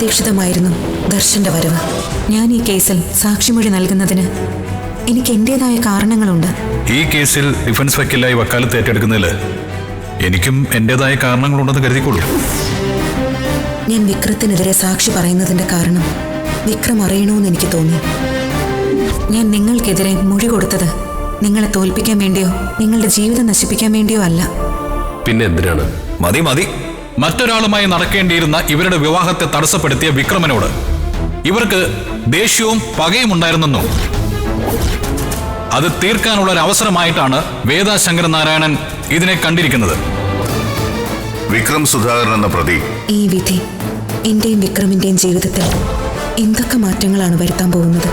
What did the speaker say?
അപ്രതീക്ഷിതമായിരുന്നു ദർശന്റെ വരവ്. ഞാൻ ഈ കേസിൽ സാക്ഷിമൊഴി നൽകുന്നതിന് എനിക്ക് എന്റേതായ കാരണങ്ങളുണ്ട്. ഈ കേസിൽ ഡിഫൻസ് വക്കീലായി വക്കാലത്ത് ഏറ്റെടുക്കുന്നതിൽ എനിക്കും എന്റേതായ കാരണങ്ങളുണ്ടെന്ന് കരുതിക്കോളൂ. ഞാൻ വിക്രത്തിനെതിരെ സാക്ഷി പറയുന്നതിന്റെ കാരണം വിക്രം അറിയണമെന്ന് എനിക്ക് തോന്നി. ഞാൻ നിങ്ങൾക്കെതിരെ മൊഴി കൊടുത്തത് നിങ്ങളെ തോൽപ്പിക്കാൻ വേണ്ടിയോ നിങ്ങളുടെ ജീവിതം നശിപ്പിക്കാൻ വേണ്ടിയോ അല്ല. പിന്നെ എന്തിനാണ്? മതി മതി. മറ്റൊരാളുമായി നടക്കേണ്ടിയിരുന്ന ഇവരുടെ വിവാഹത്തെ തടസ്സപ്പെടുത്തിയ വിക്രമനോട് ഇവർക്ക് ദേഷ്യവും പകയും ഉണ്ടായിരുന്നെന്നും. അത് തീർക്കാനുള്ള ഒരു അവസരമായിട്ടാണ് വേദ ശങ്കരനാരായണൻ ഇതിനെ കണ്ടിരിക്കുന്നത്. വിക്രം സുധാകരൻ എന്ന പ്രതി. ഈ വിധി എന്റെയും വിക്രമിന്റെയും ജീവിതത്തിൽ എന്തൊക്കെ മാറ്റങ്ങളാണ് വരുത്താൻ പോകുന്നത്?